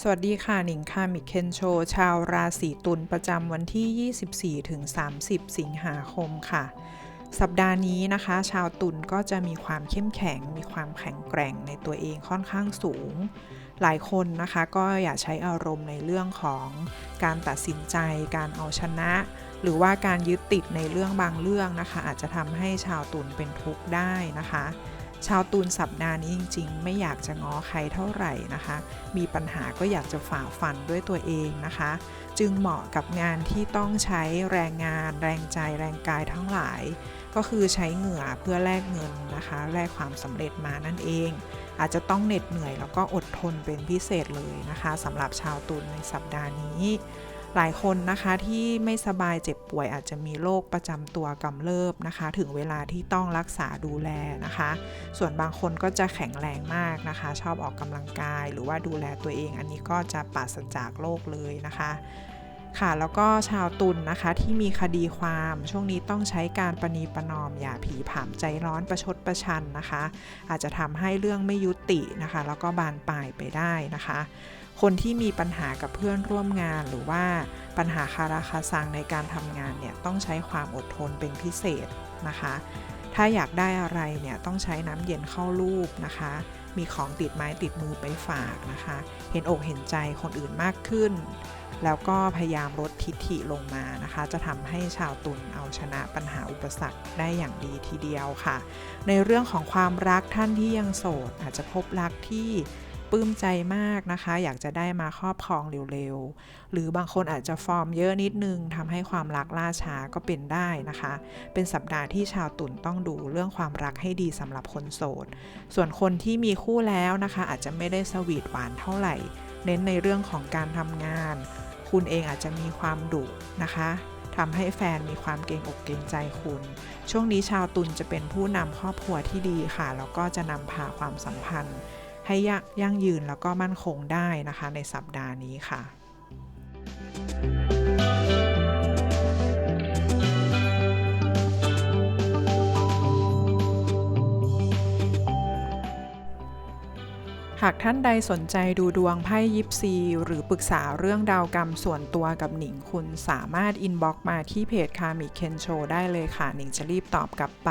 สวัสดีค่ะหนิงค่ะมิเคนโช ชาวราศีตุลประจำวันที่ 24ถึง30 สิงหาคมค่ะ สัปดาห์นี้นะคะ ชาวตุลก็จะมีความเข้มแข็ง มีความแข็งแกร่งในตัวเองค่อนข้างสูง หลายคนนะคะก็อย่าใช้อารมณ์ในเรื่องของการตัดสินใจ การเอาชนะ หรือว่าการยึดติดในเรื่องบางเรื่องนะคะ อาจจะทำให้ชาวตุลเป็นทุกข์ได้นะคะ ชาวตูนสัปดาห์นี้จริง ๆ ไม่อยากจะง้อใครเท่าไหร่นะคะ มีปัญหาก็อยากจะฝ่าฟันด้วยตัวเองนะคะ จึงเหมาะกับงานที่ต้องใช้แรงงาน แรงใจแรงกายทั้งหลาย ก็คือใช้เหงื่อเพื่อแลกเงินนะคะแลกความสำเร็จมานั่นเอง อาจจะต้องเหน็ดเหนื่อยแล้วก็อดทนเป็นพิเศษเลยนะคะสำหรับชาวตุลในสัปดาห์นี้ หลายคนนะคะที่ไม่สบายเจ็บป่วยอาจจะมีโรคประจำตัวกำเริบนะคะ ถึงเวลาที่ต้องรักษาดูแลนะคะ ส่วนบางคนก็จะแข็งแรงมากนะคะ ชอบออกกำลังกายหรือว่าดูแลตัวเอง อันนี้ก็จะปราศจากโรคเลยนะคะค่ะแล้วก็ชาวตุลนนะคะที่มีคดีความช่วงนี้ต้องใช้การประนีประนอมอย่าผีผามใจร้อนประชดประชันนะคะ อาจจะทำให้เรื่องไม่ยุตินะคะ แล้วก็บานปลายไปได้นะคะ คนที่มีปัญหากับเพื่อนร่วมงานหรือว่าปัญหาคาราคาซังในการทำงานเนี่ยต้องใช้ความอดทนเป็นพิเศษนะคะ ถ้าอยากได้อะไรเนี่ยต้องใช้น้ำเย็นเข้ารูปนะคะ มีของติดไม้ติดมือไปฝากนะคะ เห็นอกเห็นใจคนอื่นมากขึ้น แล้วก็พยายามลดทิฐิลงมานะคะ จะทำให้ชาวตุลเอาชนะปัญหาอุปสรรคได้อย่างดีทีเดียวค่ะ ในเรื่องของความรักท่านที่ยังโสดอาจจะพบรักที่ ปลื้มใจมากนะคะ อยากจะได้มาครอบครองเร็วๆ หรือบางคนอาจจะฟอร์มเยอะนิดนึงทำให้ความรักล่าช้าก็เป็นได้นะคะ เป็นสัปดาห์ที่ชาวตุลต้องดูเรื่องความรักให้ดีสำหรับคนโสด ส่วนคนที่มีคู่แล้วนะคะ อาจจะไม่ได้สวีทหวานเท่าไหร่ เน้นในเรื่องของการทำงาน คุณเองอาจจะมีความดุนะคะทำให้แฟนมีความเกรงอกเกรงใจคุณ ช่วงนี้ชาวตุลจะเป็นผู้นำครอบครัวที่ดีค่ะ แล้วก็จะนำพาความสัมพันธ์ ให้ยั่งยืนแล้วก็มั่นคงได้นะคะในสัปดาห์นี้ค่ะหากท่านใดสนใจดูดวงไพ่ยิปซี หรือปรึกษาเรื่องดาวกรรมส่วนตัวกับหนิงคุณสามารถอินบ็อกมาที่เพจคามิเคนโชได้เลยค่ะ หนิงจะรีบตอบกลับไป